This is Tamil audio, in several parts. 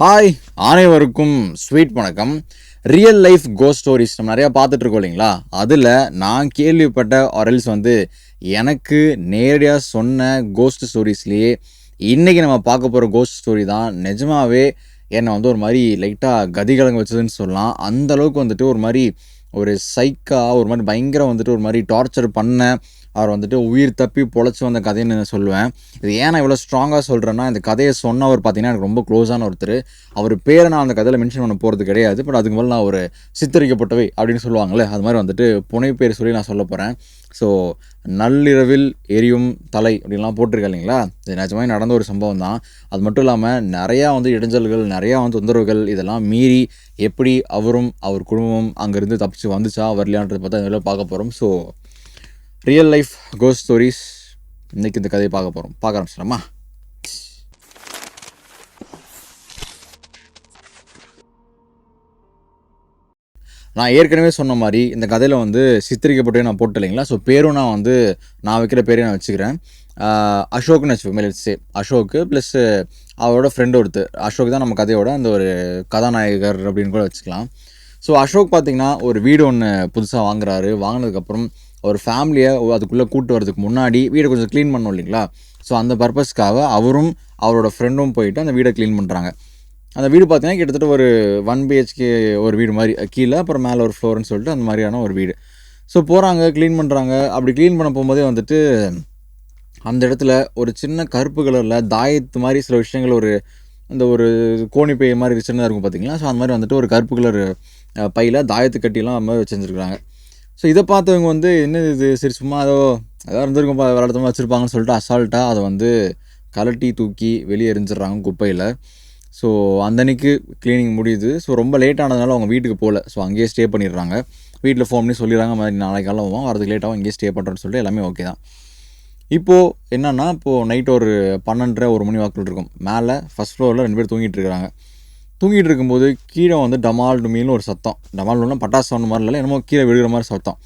ஹாய் அனைவருக்கும் ஸ்வீட் வணக்கம். ரியல் லைஃப் கோ ஸ்டோரிஸ் நம்ம நிறையா பார்த்துட்ருக்கோம் இல்லைங்களா? அதில் நான் கேள்விப்பட்ட ஆரல்ஸ் வந்து எனக்கு நேரடியாக சொன்ன கோஸ்ட் ஸ்டோரிஸ்லேயே இன்றைக்கி நம்ம பார்க்க போகிற கோஸ்ட் ஸ்டோரி தான் நிஜமாவே என்னை வந்து ஒரு மாதிரி லைட்டாக கதிகலங்க வச்சதுன்னு சொல்லலாம். அந்தளவுக்கு வந்துட்டு ஒரு மாதிரி ஒரு சைக்காக ஒரு மாதிரி பயங்கரம் வந்துட்டு ஒரு மாதிரி டார்ச்சர் பண்ண அவர் வந்துட்டு உயிர் தப்பி பொழைச்சி வந்த கதைன்னு நான் சொல்லுவேன். இது ஏன் நான் இவ்வளோ ஸ்ட்ராங்காக சொல்கிறேன்னா இந்த கதையை சொன்னவர் பார்த்தீங்கன்னா எனக்கு ரொம்ப க்ளோஸான ஒருத்தர். அவர் பேரை நான் அந்த கதையில் மென்ஷன் பண்ண போகிறது கிடையாது. பட் அதுக்கு மேலே நான் ஒரு சித்தரிக்கப்பட்டவை அப்படின்னு சொல்லுவாங்களே அது மாதிரி வந்துட்டு புனை பேர் சொல்லி நான் சொல்ல போகிறேன் ஸோ நள்ளிரவில் எரியும் தலை அப்படின்லாம் போட்டிருக்கேன் இல்லைங்களா? இது நிஜமாக நடந்த ஒரு சம்பவம் தான். அது மட்டும் இல்லாமல் நிறையா வந்து இடைஞ்சல்கள் நிறையா வந்து தொந்தரவுகள் இதெல்லாம் மீறி எப்படி அவரும் அவர் குடும்பம் அங்கேருந்து தப்பிச்சு வந்துச்சா வரலையான்றதை பார்த்தா இதில் பார்க்க போகிறோம் ஸோ ரியல் லைஃப் கோஸ் ஸ்டோரிஸ் இன்றைக்கி இந்த கதையை பார்க்க போகிறோம் பார்க்க ஆரம்பிச்சிடலாமா? நான் ஏற்கனவே சொன்ன மாதிரி இந்த கதையில் வந்து சித்தரிக்கப்பட்டே நான் போட்டு இல்லைங்களா? ஸோ பேரும் நான் வந்து நான் வைக்கிற பேரையும் நான் வச்சுக்கிறேன். அசோக்னு வச்சுக்கோங்க சே அசோக்கு ப்ளஸ் அவரோட ஃப்ரெண்டு ஒருத்தர். அசோக் தான் நம்ம கதையோட அந்த ஒரு கதாநாயகர் அப்படின்னு கூட வச்சுக்கலாம். ஸோ அசோக் பார்த்திங்கன்னா ஒரு வீடு ஒன்று புதுசாக வாங்குறாரு. வாங்கினதுக்கப்புறம் ஒரு ஃபேமிலியை அதுக்குள்ளே கூட்டு வரதுக்கு முன்னாடி வீடை கொஞ்சம் க்ளீன் பண்ணோம் இல்லைங்களா? ஸோ அந்த பர்பஸ்க்காக அவரும் அவரோட ஃப்ரெண்டும் போயிட்டு அந்த வீடை க்ளீன் பண்ணுறாங்க அந்த வீடு பார்த்தீங்கன்னா கிட்டத்தட்ட ஒரு ஒன் பிஹெச்கே ஒரு வீடு மாதிரி கீழே அப்புறம் மேலே ஒரு ஃப்ளோர்னு சொல்லிட்டு அந்த மாதிரியான ஒரு வீடு. ஸோ போகிறாங்க க்ளீன் பண்ணுறாங்க அப்படி க்ளீன் பண்ண போகும்போதே வந்துட்டு அந்த இடத்துல ஒரு சின்ன கருப்பு கலரில் தாயத்து மாதிரி சில விஷயங்கள் ஒரு அந்த ஒரு கோணி பை மாதிரி சின்னதாக இருக்கும் பார்த்தீங்களா ஸோ அந்த மாதிரி வந்துட்டு ஒரு கருப்பு கலர் பையில் தாயத்து கட்டிலாம் அந்த மாதிரி வச்சுருந்துருக்காங்க ஸோ இதை பார்த்தவங்க வந்து என்ன இது? சரி சும்மா ஏதோ ஏதோ இருந்திருக்கும் விளாடத்தமாக வச்சுருப்பாங்கன்னு சொல்லிட்டு அசால்ட்டாக அதை வந்து கலட்டி தூக்கி வெளியே எரிஞ்சிடுறாங்க குப்பையில். ஸோ அந்தன்னைக்கு க்ளீனிங் முடியுது. ஸோ ரொம்ப லேட் ஆனதுனால அவங்க வீட்டுக்கு போகல. ஸோ அங்கேயே ஸ்டே பண்ணிடுறாங்க. வீட்டில் ஃபோன் பண்ணி சொல்லிடுறாங்க மாதிரி நாளைக்கு காலம் வரதுக்கு லேட்டாகவும் இங்கேயே ஸ்டே பண்ணுறோன்னு சொல்லிட்டு எல்லாமே ஓகே தான். இப்போது என்னென்னா இப்போது நைட் ஒரு பன்னெண்டரை ஒரு மணி வாக்கில் இருக்கும். மேலே ஃபஸ்ட் ஃப்ளோரில் ரெண்டு பேர் தூங்கிட்டு இருக்கிறாங்க. தூங்கிட்டு இருக்கும்போது கீழே வந்து டமால் டுமின்னு ஒரு சத்தம். டமால் ஒன்றும் பட்டாசு சவுண்ட் மாதிரி இல்லை என்னமோ கீழே விழுகிற மாதிரி சத்தம்.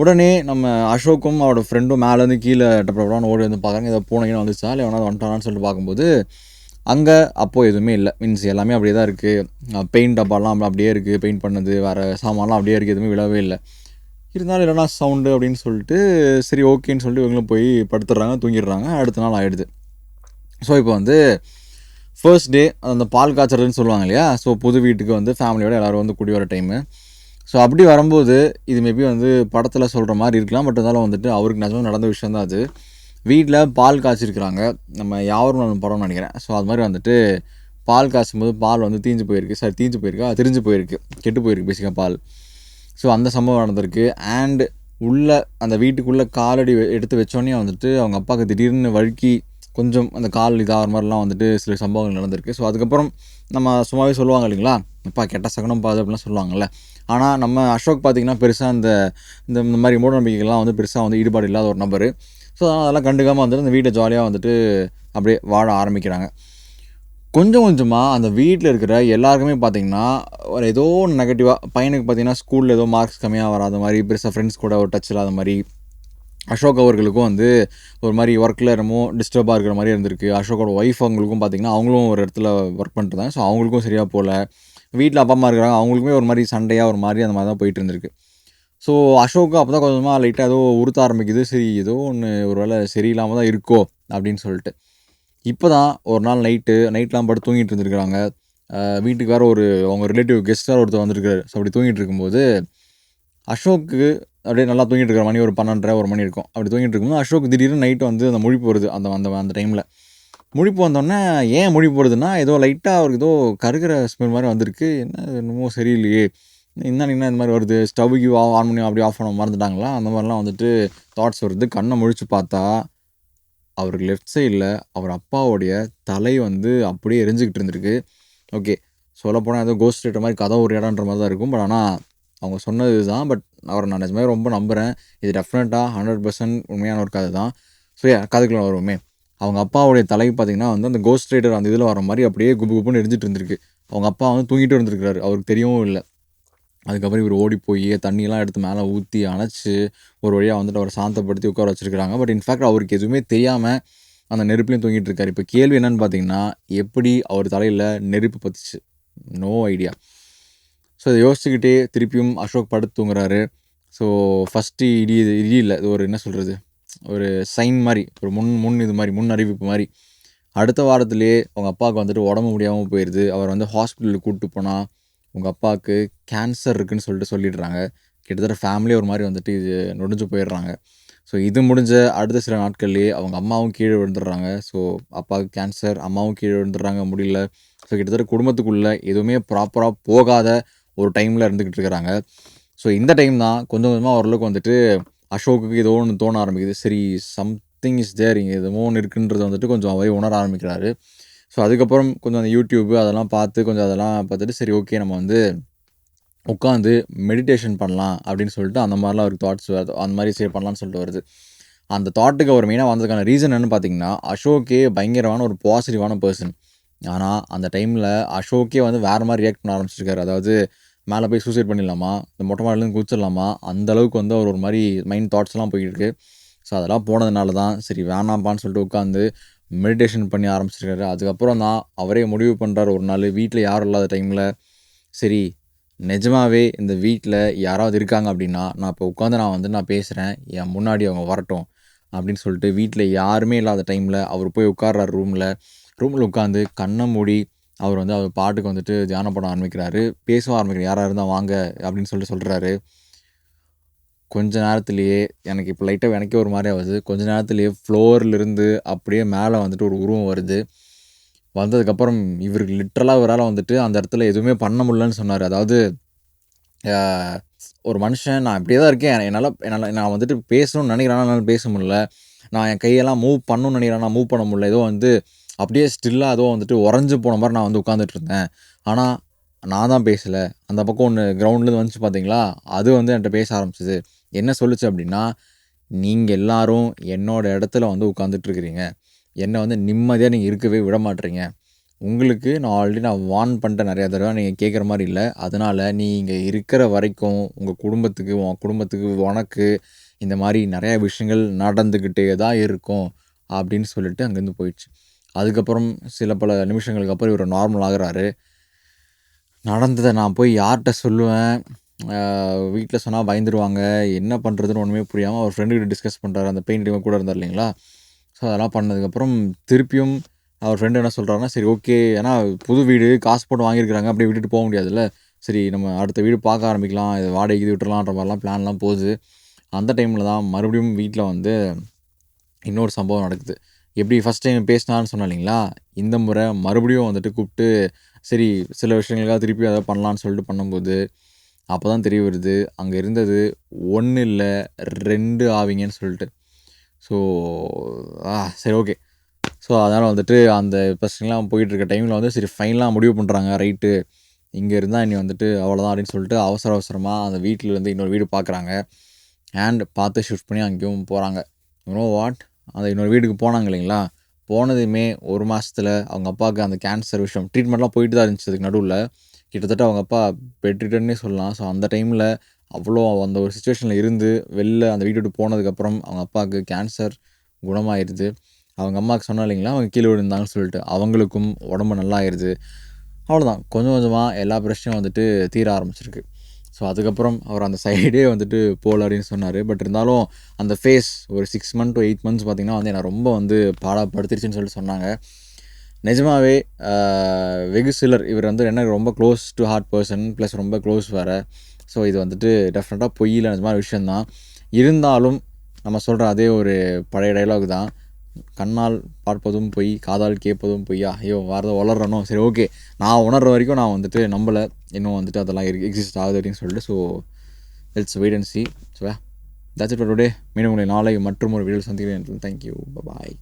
உடனே நம்ம அசோக்கும் அவரோட ஃப்ரெண்டும் மேலேருந்து கீழே டப்படான்னு ஓடி வந்து பார்க்குறாங்க. ஏதோ பூனைன்னு வந்துச்சா இல்லை எவனாவது வந்துட்டானான்னு சொல்லிட்டு பார்க்கும்போது அங்கே அப்போது எதுவுமே இல்லை. மீன்ஸ் எல்லாமே அப்படியே தான் இருக்குது பெயிண்ட் டப்பாலாம் அப்படியே இருக்குது பெயிண்ட் பண்ணது வேறு சாமான்லாம் அப்படியே இருக்குது எதுவுமே விழவே இல்லை. இருந்தாலும் இல்லைனா சவுண்டு அப்படின்னு சொல்லிட்டு சரி ஓகேன்னு சொல்லிட்டு இவங்களும் போய் படுத்துடுறாங்க தூங்கிடுறாங்க. அடுத்த நாள் ஆகிடுது ஸோ இப்போ வந்து ஃபர்ஸ்ட் டே அந்த பால் காய்ச்சறதுன்னு சொல்லுவாங்க இல்லையா? ஸோ புது வீட்டுக்கு வந்து ஃபேமிலியோட எல்லோரும் வந்து குடி வர டைமு ஸோ அப்படி வரும்போது இது மேபி வந்து படத்தில் சொல்கிற மாதிரி இருக்கலாம். பட் இருந்தாலும் வந்துட்டு அவருக்கு நிஜமாக நடந்த விஷயம் தான் அது. வீட்டில் பால் காய்ச்சிருக்கிறாங்க. நம்ம யாரும் நம்ம படம்னு நினைக்கிறேன். ஸோ அது மாதிரி வந்துட்டு பால் காய்ச்சும் போது பால் வந்து தீஞ்சு போயிருக்கு. சாரி தீஞ்சு போயிருக்கா? திரிஞ்சு போயிருக்கு. கெட்டு போயிருக்கு பேசிக்காக பால். ஸோ அந்த சம்பவம் நடந்திருக்கு. அண்ட் உள்ள அந்த வீட்டுக்குள்ளே காலடி வெ- எடுத்து வச்சோடனே வந்துட்டு அவங்க அப்பாவுக்கு திடீர்னு வழுக்கி கொஞ்சம் அந்த கால் இதாகிற மாதிரிலாம் வந்துட்டு சில சம்பவங்கள் நடந்திருக்கு. ஸோ அதுக்கப்புறம் நம்ம சும்மாவே சொல்லுவாங்க இல்லைங்களா? இப்போ கெட்ட சகனம் பாது அப்படிலாம் சொல்லுவாங்கல்ல. ஆனால் நம்ம அசோக் பார்த்திங்கன்னா பெருசாக இந்த இந்த மாதிரி மூட நம்பிக்கைகள்லாம் வந்து பெருசாக வந்து ஈடுபாடு இல்லாத ஒரு நபர். ஸோ அதெல்லாம் கண்டுக்காமல் வந்துட்டு அந்த வீட்டை ஜாலியாக வந்துட்டு அப்படியே வாழ ஆரம்பிக்கிறாங்க. கொஞ்சம் கொஞ்சமாக அந்த வீட்டில் இருக்கிற எல்லாருக்குமே பார்த்தீங்கன்னா ஒரு ஏதோ நெகட்டிவாக பையனுக்கு பார்த்தீங்கன்னா ஸ்கூலில் ஏதோ மார்க்ஸ் கம்மியாக வராத மாதிரி பெருசாக ஃப்ரெண்ட்ஸ் கூட ஒரு டச் இல்லாத மாதிரி அசோக் அவர்களுக்கும் வந்து ஒரு மாதிரி ஒர்க்கில் என்னமோ டிஸ்டர்பாக இருக்கிற மாதிரி இருந்திருக்கு. அசோக்கோட ஒய்ஃப் அவங்களுக்கும் பார்த்தீங்கன்னா அவங்களும் ஒரு இடத்துல ஒர்க் பண்ணிட்டு ஸோ அவங்களுக்கும் சரியாக போகல வீட்டில் அப்பா அம்மா இருக்கிறாங்க. அவங்களுக்குமே ஒரு மாதிரி சண்டையாக ஒரு மாதிரி அந்த மாதிரி தான் போயிட்டு இருந்திருக்கு. ஸோ அசோக்கு அப்போ தான் கொஞ்சமாக லைட்டாக ஏதோ உறுத்த ஆரம்பிக்குது. சரி ஏதோ ஒன்று ஒரு வேளை சரியில்லாமல் தான் இருக்கோ அப்படின்னு சொல்லிட்டு. இப்போ தான் ஒரு நாள் நைட்டு நைட்லாம் படுத்து தூங்கிட்டு இருந்திருக்கிறாங்க. வீட்டுக்கார வீட்டுக்கு வேறு ஒரு அவங்க ரிலேட்டிவ் கெஸ்ட்டாக ஒருத்தர் வந்திருக்காரு ஸோ அப்படி தூங்கிட்டு இருக்கும்போது அசோக்கு அப்படியே நல்லா தூங்கிட்டு இருக்கிற மணி ஒரு பன்னெண்டரை ஒரு மணி இருக்கும். அப்படி தூங்கிட்டு இருக்கும்போது அசோக் திடீர்னு நைட்டு வந்து அந்த முழிப்பு வருது அந்த அந்த அந்த டைமில் முழிப்பு வந்தோடனே ஏன் முழிப்பு வருதுன்னா ஏதோ லைட்டாக அவருக்கு ஏதோ கருகிற ஸ்மெல் மாதிரி வந்திருக்கு. என்ன என்னமோ சரியில்லையே. என்ன என்ன இந்த மாதிரி வருது? ஸ்டவ்வுக்கு ஆன் பண்ணி அப்படி ஆஃப் பண்ண மறந்துட்டாங்களா? அந்த மாதிரிலாம் வந்துட்டு தாட்ஸ் வருது. கண்ணை முழிச்சு பார்த்தா அவருக்கு லெஃப்ட் சைடில் அவர் அப்பாவுடைய தலை வந்து அப்படியே எரிஞ்சுக்கிட்டு இருந்திருக்கு. ஓகே சொல்லப்போனால் ஏதோ கோஸ்ட் ரேட்டர் மாதிரி கதை ஒரு இடம்ன்ற மாதிரி தான் இருக்கும். பட் ஆனால் அவங்க சொன்னது தான் பட் அவரை நான் நிஜமே ரொம்ப நம்புகிறேன் இது டெஃபினட்டாக ஹண்ட்ரட் பர்சன்ட் உண்மையான ஒரு கதை தான் ஸோ கதைக்குள்ள வருவோமே. அவங்க அப்பாவுடைய தலை பார்த்தீங்கன்னா வந்து அந்த கோஸ்ட் ரைடர் அந்த இதில் வர மாதிரி அப்படியே குபு குப்புன்னு எரிஞ்சிட்டு இருந்திருக்கு. அவங்க அப்பா வந்து தூங்கிட்டு இருந்திருக்கிறாரு. அவருக்கு தெரியவும் இல்லை. அதுக்கப்புறம் இவர் ஓடி போய் தண்ணியெல்லாம் எடுத்து மேலே ஊற்றி அணைச்சி ஒரு வழியாக வந்துட்டு அவரை சாந்தப்படுத்தி உட்கார வச்சுருக்காங்க பட் இன்ஃபேக்ட் அவருக்கு எதுவுமே தெரியாமல் அந்த நெருப்புலையும் தூங்கிட்டு இருக்காரு. இப்போ கேள்வி என்னன்னு பார்த்தீங்கன்னா எப்படி அவர் தலையில் நெருப்பு பத்துச்சு? நோ ஐடியா ஸோ அதை யோசிச்சுக்கிட்டே திருப்பியும் அசோக் படுத்து தூங்குறாரு. ஸோ ஃபஸ்ட்டு இடி இது இடி இல்லை இது ஒரு என்ன சொல்கிறது ஒரு சைன் மாதிரி ஒரு முன் முன் இது மாதிரி முன் அறிவிப்பு மாதிரி. அடுத்த வாரத்துலேயே அவங்க அப்பாவுக்கு வந்துட்டு உடம்பு முடியாமல் போயிடுது அவர் வந்து ஹாஸ்பிட்டலுக்கு கூப்பிட்டு போனால் உங்கள் அப்பாவுக்கு கேன்சர் இருக்குதுன்னு சொல்லிட்டு சொல்லிடுறாங்க. கிட்டத்தட்ட ஃபேமிலி ஒரு மாதிரி வந்துட்டு இது நொடிஞ்சு போயிடுறாங்க. ஸோ இது முடிஞ்ச அடுத்த சில நாட்கள்லேயே அவங்க அம்மாவும் கீழே விழுந்துடுறாங்க. ஸோ அப்பாவுக்கு கேன்சர் அம்மாவும் கீழே விழுந்துடுறாங்க முடியல. ஸோ கிட்டத்தட்ட குடும்பத்துக்குள்ளே எதுவுமே ப்ராப்பராக போகாத ஒரு டைமில் இருந்துக்கிட்டு இருக்கிறாங்க ஸோ இந்த டைம் தான் கொஞ்சம் கொஞ்சமாக ஓரளவுக்கு வந்துட்டு அசோக்குக்கு ஏதோ ஒன்று தோண ஆரம்பிக்குது. சரி சம்திங் இஸ் தேர் இங்கே எதுவும் ஒன்று இருக்குன்றது வந்துட்டு கொஞ்சம் அவை உணர ஆரம்பிக்கிறாரு. ஸோ அதுக்கப்புறம் கொஞ்சம் அந்த யூடியூப்பு அதெல்லாம் பார்த்து கொஞ்சம் அதெல்லாம் பார்த்துட்டு சரி ஓகே நம்ம வந்து உட்காந்து மெடிடேஷன் பண்ணலாம் அப்படின்னு சொல்லிட்டு அந்த மாதிரிலாம் ஒரு தாட்ஸ் வருது அந்த மாதிரி சரி பண்ணலாம்னு சொல்லிட்டு வருது. அந்த தாட்டுக்கு அவர் மெயினாக வந்ததுக்கான ரீசன் என்னன்னு பார்த்தீங்கன்னா அசோக்கே பயங்கரமான ஒரு பாசிட்டிவான பர்சன் ஆனால் அந்த டைமில் அசோக்கே வந்து வேறு மாதிரி ரியாக்ட் பண்ண ஆரம்பிச்சிருக்காரு. அதாவது மேலே போய் சூசைட் பண்ணிடலாமா? இந்த மொட்டை மாடிலேருந்து குதிச்சிடலாமா? அந்த அளவுக்கு வந்து அவர் ஒரு மாதிரி மைண்ட் தாட்ஸ்லாம் போயிட்டு இருக்கு. ஸோ அதெல்லாம் போனதுனால தான் சரி வேணாம்ப்பான்னு சொல்லிட்டு உட்காந்து மெடிடேஷன் பண்ணி ஆரம்பிச்சிருக்காரு. அதுக்கப்புறம் தான் அவரே முடிவு பண்ணுறாரு ஒரு நாள் வீட்டில் யாரும் இல்லாத டைமில் சரி நிஜமாகவே இந்த வீட்டில் யாராவது இருக்காங்க அப்படின்னா நான் இப்போ உட்காந்து நான் வந்து நான் பேசுகிறேன் என் முன்னாடி அவங்க வரட்டும் அப்படின்னு சொல்லிட்டு வீட்டில் யாருமே இல்லாத டைமில் அவர் போய் உட்கார்றாரு ரூமில் ரூமில் உட்காந்து கண்ணை மூடி அவர் வந்து அவர் பாட்டுக்கு வந்துட்டு தியானம் பண்ண ஆரம்பிக்கிறாரு. பேசவும் ஆரம்பிக்கிறார். யாராக இருந்தால் வாங்க அப்படின்னு சொல்லிட்டு சொல்கிறாரு கொஞ்ச நேரத்துலேயே எனக்கு இப்போ லைட்டாக எனக்கே ஒரு மாதிரி ஆகுது. கொஞ்ச நேரத்துலேயே ஃப்ளோர்லேருந்து அப்படியே மேலே வந்துட்டு ஒரு உருவம் வருது. வந்ததுக்கப்புறம் இவருக்கு லிட்ரலாக இவரால் வந்துட்டு அந்த இடத்துல எதுவுமே பண்ண முடியலன்னு சொன்னார். அதாவது ஒரு மனுஷன் நான் இப்படியே தான் இருக்கேன். என்னால் என்னால் நான் வந்துட்டு பேசணும்னு நினைக்கிறேன். என்னால் பேச முடியல. நான் என் கையெல்லாம் மூவ் பண்ணணும்னு நினைக்கிறேன். நான் மூவ் பண்ண முடியல. ஏதோ வந்து அப்படியே ஸ்டில்லாக ஏதோ வந்துட்டு உறைஞ்சி போன மாதிரி நான் வந்து உட்காந்துட்டு இருந்தேன். ஆனால் நான் தான் பேசலை. அந்த பக்கம் ஒன்று கிரவுண்ட்லேருந்து வந்துச்சு பார்த்தீங்களா அது வந்து என்கிட்ட பேச ஆரம்பிச்சது. என்ன சொல்லுச்சு அப்படின்னா நீங்கள் எல்லாரும் என்னோட இடத்துல வந்து உட்காந்துட்ருக்கிறீங்க என்னை வந்து நிம்மதியாக நீங்கள் இருக்கவே விட மாட்டீங்க உங்களுக்கு நான் ஆல்ரெடி நான் வார்ன் பண்ணிட்டேன் நிறையா தடவை. நீங்கள் கேட்குற மாதிரி இல்லை. அதனால் நீங்கள் இருக்கிற வரைக்கும் உங்கள் குடும்பத்துக்கு உன் குடும்பத்துக்கு உனக்கு இந்த மாதிரி நிறையா விஷயங்கள் நடந்துக்கிட்டே தான் இருக்கும். அப்படின்னு சொல்லிட்டு அங்கேருந்து போயிடுச்சு. அதுக்கப்புறம் சில பல நிமிஷங்களுக்கு அப்புறம் இவர் நார்மல் ஆகுறாரு. நடந்ததை நான் போய் யார்கிட்ட சொல்லுவேன்? வீட்டில் சொன்னால் பயந்துருவாங்க. என்ன பண்ணுறதுன்னு ஒன்றுமே புரியாமல் அவர் ஃப்ரெண்டுக்கிட்ட டிஸ்கஸ் பண்ணுறாரு அந்த பெயின் இவன் கூட இருந்தார் இல்லைங்களா? ஸோ அதெல்லாம் பண்ணதுக்கப்புறம் திருப்பியும் அவர் ஃப்ரெண்டு என்ன சொல்கிறாருன்னா சரி ஓகே ஏன்னா புது வீடு காசு போட்டு வாங்கியிருக்கிறாங்க. அப்படியே விட்டுட்டு போக முடியாதுல்ல. சரி நம்ம அடுத்த வீடு பார்க்க ஆரம்பிக்கலாம். இது வாடகைக்கு இது விட்டுறலான்ற மாதிரிலாம் பிளான்லாம் போகுது. அந்த டைமில் தான் மறுபடியும் வீட்டில் வந்து இன்னொரு சம்பவம் நடக்குது. எப்படி ஃபஸ்ட் டைம் பேசினான்னு சொன்னேன் இல்லைங்களா? இந்த முறை மறுபடியும் வந்துட்டு கூப்பிட்டு சரி சில விஷயங்களுக்காக திருப்பி அதை பண்ணலான்னு சொல்லிட்டு பண்ணும்போது அப்போ தான் தெரிய வருது அங்கே இருந்தது ஒன்று இல்லை ரெண்டு ஆவிங்கன்னு சொல்லிட்டு. ஸோ ஆ சரி ஓகே ஸோ அதனால் வந்துட்டு அந்த பிரச்சனைலாம் போயிட்டுருக்க டைமில் வந்து சரி ஃபைனலாக முடிவு பண்ணுறாங்க ரைட்டு இங்கே இருந்தால் இனி வந்துட்டு அவ்வளோதான் அப்படின்னு சொல்லிட்டு அவசர அவசரமாக அந்த வீட்டில் இருந்து இன்னொரு வீடு பார்க்குறாங்க அண்ட் பார்த்து ஷிஃப்ட் பண்ணி அங்கேயும் போகிறாங்க நோ வாட் அந்த இன்னொரு வீட்டுக்கு போனாங்க இல்லைங்களா? போனதுமே ஒரு மாதத்தில் அவங்க அப்பாவுக்கு அந்த கேன்சர் விஷயம் ட்ரீட்மெண்ட்லாம் போயிட்டு தான் இருந்துச்சு அதுக்கு நடுவில். கிட்டத்தட்ட அவங்க அப்பா பெட்ரிட்டன்னே சொல்லலாம். ஸோ அந்த டைமில் அவ்வளோ அந்த ஒரு சுச்சுவேஷனில் இருந்து வெளில அந்த வீட்டு விட்டு போனதுக்கப்புறம் அவங்க அப்பாவுக்கு கேன்சர் குணமாயிருது. அவங்க அம்மாவுக்கு சொன்னா இல்லைங்களா? அவங்க கீழே விழுந்தாங்கன்னு சொல்லிட்டு. அவங்களுக்கும் உடம்பு நல்லா ஆயிடுது அவ்வளோதான் கொஞ்சம் கொஞ்சமாக எல்லா பிரச்சனையும் வந்துட்டு தீர ஆரம்பிச்சிருக்கு. ஸோ அதுக்கப்புறம் அவர் அந்த சைடே வந்துட்டு போகல அப்படின்னு சொன்னார். பட் இருந்தாலும் அந்த ஃபேஸ் ஒரு six month to eight months பார்த்திங்கன்னா வந்து என்னை ரொம்ப வந்து பாடப்படுத்திருச்சுன்னு சொல்லிட்டு சொன்னாங்க. நிஜமாவே வெகு சிலர் இவர் வந்து என்ன ரொம்ப close to heart person plus ரொம்ப க்ளோஸ் வேறு. ஸோ இது வந்துட்டு டெஃபினட்டாக பொய்யில் நிஜமான விஷயந்தான் இருந்தாலும் நம்ம சொல்கிற அதே ஒரு பழைய டைலாக் தான். கண்ணால் பார்ப்பதும் பொய் காதால் கேட்பதும் பொய்யா? ஐயோ வேறு வளர்றனோ? சரி ஓகே. நான் உணர்ற வரைக்கும் நான் வந்துட்டு நம்பலை. இன்னும் வந்துட்டு அதெல்லாம் எக்ஸிஸ்ட் ஆகுது அப்படின்னு சொல்லிட்டு so it's wait and see so that's it today மீண்டும் உங்களை நாளை மற்றும் ஒரு வீடியோ சந்திக்கிறேன் தேங்க்யூ பாய்